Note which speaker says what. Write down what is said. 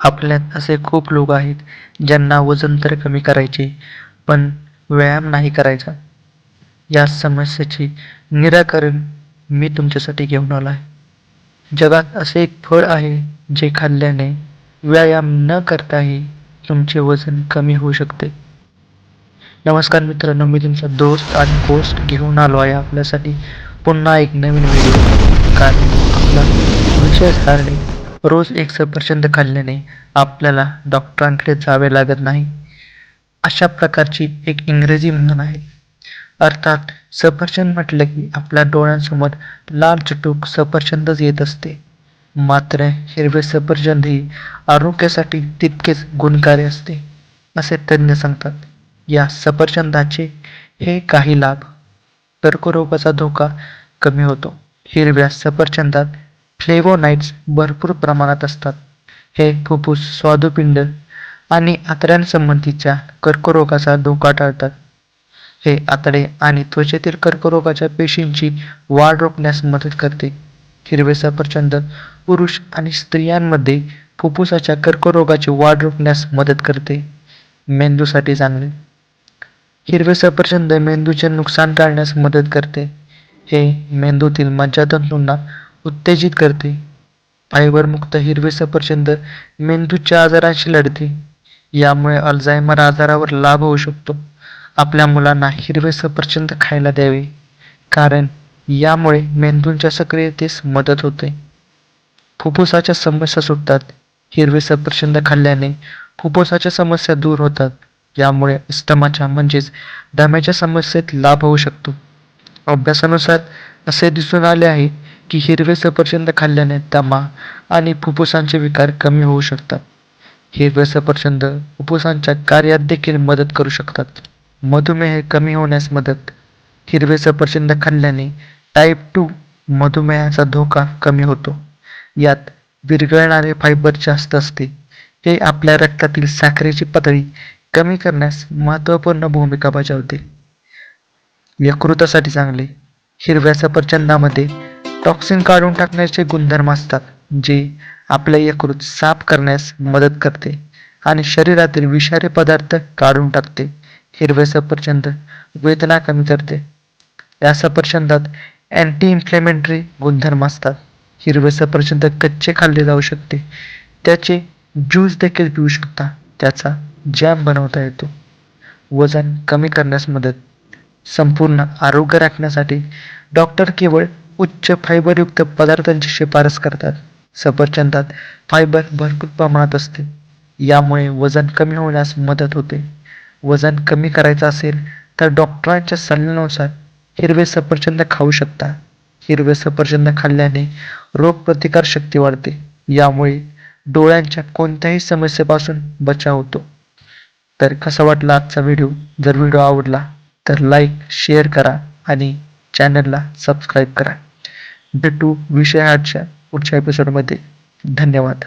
Speaker 1: आपल्यात असे खूप लोक आहेत ज्यांना वजन तर कमी करायचे पण व्यायाम नाही करायचा. या समस्येचे निराकरण मी तुमच्यासाठी घेऊन आलो आहे जगात असे एक फळ आहे जे खाल्ल्याने व्यायाम न करताही तुमचे वजन कमी होऊ शकते. नमस्कार मित्रांनो मी तुमचा दोस्त आणि गोष्ट घेऊन आलो आहे आपल्यासाठी पुन्हा एक नवीन व्हिडिओ कारण आपला विषय सारणे रोज एक सफरचंद खाल्ल्याने आपल्याला डॉक्टरांकडे जावे लागत नाही. अशा प्रकारची एक इंग्रजी म्हणून आहे. अर्थात सफरचंद म्हटलं की आपल्या डोळ्यांसमोर लाल चटूक सफरचंदच येत असते. मात्र हिरवे सफरचंद ही आरोग्यासाठी तितकेच गुणकारी असते असे तज्ज्ञ सांगतात. या सफरचंदाचे हे काही लाभ कर्करोगाचा धोका कमी होतो. हिरव्या सफरचंदात फ्लेवोनाइड्स भरपूर प्रमाणात असतात. हे फुफ्फुस स्वादुपिंड आणि आतड्यांसंबंधीच्या कर्करोगाचा धोका टाळतात. हे आतडे आणि त्वचेतील कर्करोगाच्या पेशींची वाढ रोखण्यास मदत करते. हिरवे सफरचंद पुरुष आणि स्त्रियांमध्ये फुफ्फुसाच्या कर्करोगाची वाढ रोखण्यास मदत करते. मेंदूसाठी चांगले. हिरवे सफरचंद मेंदूचे नुकसान टाळण्यास मदत करते. हे मेंदूतील मज्जातंतूंना उत्तेजित करते. फायबरमुक्त हिरवे सफरचंद मेंदूच्या आजारांशी लढते. यामुळे अल्झायमर आजारावर लाभ होऊ शकतो. आपल्या मुलांना हिरवे सफरचंद खायला द्यावे. कारण यामुळे मेंदूंच्या सक्रियतेस मदत होते. फुफ्फुसाच्या समस्या सुटतात. हिरवे सफरचंद खाल्ल्याने फुफ्फुसाच्या समस्या दूर होतात. यामुळे अस्थमाच्या म्हणजेच दम्याच्या समस्येत लाभ होऊ शकतो. अभ्यासानुसार असे दिसून आले आहे की हिरवे सफरचंद खाल्ल्याने दमा आणि फुफ्फुसांचे विकार कमी होऊ शकतात. हिरवे सफरचंद फुफ्फुसांच्या कार्यात देखील मदत करू शकतात. मधुमेह कमी होण्यास मदत. हिरवे सफरचंद खाल्ल्याने टाईप टू मधुमेहाचा धोका कमी होतो. यात विरघळणारे फायबर जास्त असते. हे आपल्या रक्तातील साखरेची पातळी कमी करण्यास महत्त्वपूर्ण भूमिका बजावते. यकृतासाठी चांगले हिरव्या सफरचंदामध्ये टॉक्सिन काढून टाकण्याचे गुणधर्म असतात जे आपले यकृत साफ करण्यास मदत करते आणि शरीरातील विषारी पदार्थ काढून टाकते. हिरवे सफरचंद वेदना कमी करते. या सफरचंदात अँटी इन्फ्लेमेटरी गुणधर्म असतात. हिरवे सफरचंद कच्चे खाल्ले जाऊ शकते. त्याचे ज्यूस देखील पिऊ शकता. त्याचा जॅम बनवता येतो. वजन कमी करण्यास मदत संपूर्ण आरोग्य राखण्यासाठी डॉक्टर केवळ उच्च फायबरयुक्त पदार्थांची शिफारस करतात. सफरचंदात फायबर भरपूर प्रमाणात असते. यामुळे वजन कमी होण्यास मदत होते. वजन कमी करायचं असेल तर डॉक्टरांच्या सल्ल्यानुसार हिरवे सफरचंद खाऊ शकता. हिरवे सफरचंद खाल्ल्याने रोगप्रतिकारशक्ती वाढते. यामुळे डोळ्यांच्या कोणत्याही समस्येपासून बचाव होतो. तर कसा वाटला आजचा व्हिडिओ? जर व्हिडिओ आवडला तर लाईक शेअर करा आणि चॅनलला सबस्क्राईब करा. भेटू विषयाच्या पुढच्या एपिसोडमध्ये धन्यवाद.